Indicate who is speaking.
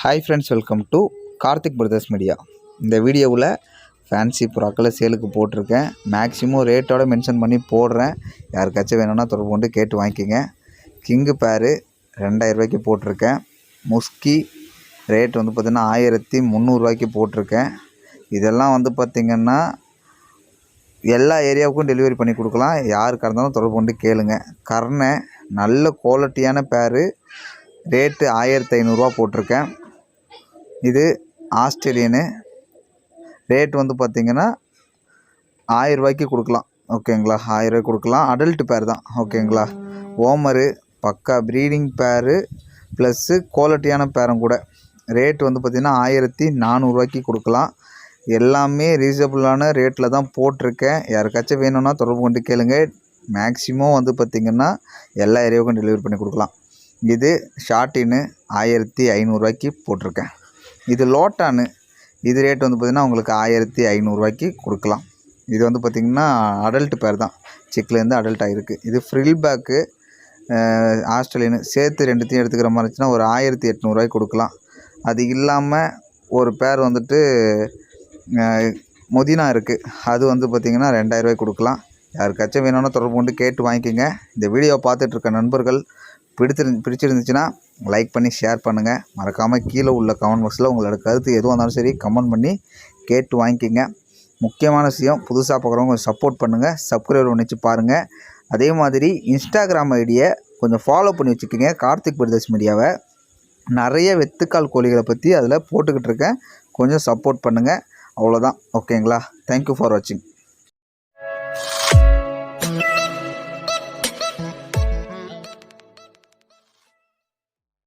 Speaker 1: Hi friends welcome to Karthik brothers media இந்த வீடியோவில் fancy புறாக்களை சேலுக்கு போட்டிருக்கேன். மேக்ஸிமம் ரேட்டோட மென்ஷன் பண்ணி போடுறேன். யாருக்காச்சும் வேணும்னா தொடர்பு கொண்டு கேட்டு வாங்கிக்கோங்க. கிங்கு பேரு ரெண்டாயிரரூவாய்க்கு போட்டிருக்கேன். முஸ்கி ரேட் வந்து பார்த்திங்கன்னா ஆயிரத்தி முந்நூறுரூவாய்க்கு போட்டிருக்கேன். இதெல்லாம் வந்து பார்த்திங்கன்னா எல்லா ஏரியாவுக்கும் டெலிவரி பண்ணி கொடுக்கலாம். யாருக்காக இருந்தாலும் தொடர்பு கொண்டு கேளுங்க. கர்ணை நல்ல குவாலிட்டியான பேரு ரேட்டு ஆயிரத்தி ஐநூறுரூவா போட்டிருக்கேன். இது ஆஸ்திரேலியனு. ரேட் வந்து பார்த்திங்கன்னா ஆயிரரூபாய்க்கு கொடுக்கலாம். ஓகேங்களா ஆயிரரூபாய்க்கு கொடுக்கலாம். அடல்ட் பேர் தான். ஓகேங்களா ஓமரு பக்கா ப்ரீடிங் பேரு ப்ளஸ்ஸு குவாலிட்டியான பேரும் கூட. ரேட் வந்து பார்த்திங்கன்னா ஆயிரத்தி நானூறுரூவாய்க்கு கொடுக்கலாம். எல்லாமே ரீசனபுளான ரேட்டில் தான் போட்டிருக்கேன். யாருக்காச்சும் வேணும்னா தொடர்பு கொண்டு கேளுங்க. மேக்ஸிமம் வந்து பார்த்திங்கன்னா எல்லா ஏரியாவுக்கும் டெலிவரி பண்ணி கொடுக்கலாம். இது ஷார்ட்டின்னு ஆயிரத்தி ஐநூறுரூவாய்க்கு போட்டிருக்கேன். இது லோட்டானு. இது ரேட் வந்து பார்த்திங்கன்னா உங்களுக்கு ஆயிரத்தி ஐநூறுரூவாய்க்கு கொடுக்கலாம். இது வந்து பார்த்திங்கன்னா அடல்ட் பேர் தான். சிக்லேருந்து அடல்ட் ஆகிருக்கு இது ஃப்ரில் பேக்கு ஆஸ்திரேலியனு சேர்த்து ரெண்டுத்தையும் எடுத்துக்கிற மாதிரி இருந்துச்சுன்னா ஒரு ஆயிரத்தி எட்நூறுவாய்க்கு கொடுக்கலாம். அது இல்லாமல் ஒரு பேர் வந்துட்டு மொதினா இருக்குது அது வந்து பார்த்திங்கன்னா ரெண்டாயிரரூவாய்க்கு கொடுக்கலாம். யாருக்காச்சும் வேணும்னா தொடர்பு கொண்டு கேட்டு வாங்கிக்கோங்க. இந்த வீடியோ பார்த்துட்ருக்க நண்பர்கள் பிடித்திருந்து பிடிச்சிருந்துச்சுன்னா லைக் பண்ணி ஷேர் பண்ணுங்கள் மறக்காமல் கீழே உள்ள கமெண்ட் பாக்ஸில் உங்களோட கருத்து எதுவாக இருந்தாலும் சரி கமெண்ட் பண்ணி கேட்டு வாங்கிக்கோங்க. முக்கியமான விஷயம் புதுசாக பார்க்குறவங்க கொஞ்சம் சப்போர்ட் பண்ணுங்கள் சப்ஸ்கிரைப் பண்ணிச்சு பாருங்கள் அதே மாதிரி இன்ஸ்டாகிராம் ஐடியை கொஞ்சம் ஃபாலோ பண்ணி வச்சுக்கோங்க. கார்த்திக் பிரதர்ஷ் மீடியாவை நிறைய வெத்துக்கால் கோழிகளை பற்றி அதில் போட்டுக்கிட்டு இருக்கேன். கொஞ்சம் சப்போர்ட் பண்ணுங்கள் அவ்வளோதான் ஓகேங்களா தேங்க்யூ ஃபார் வாட்சிங்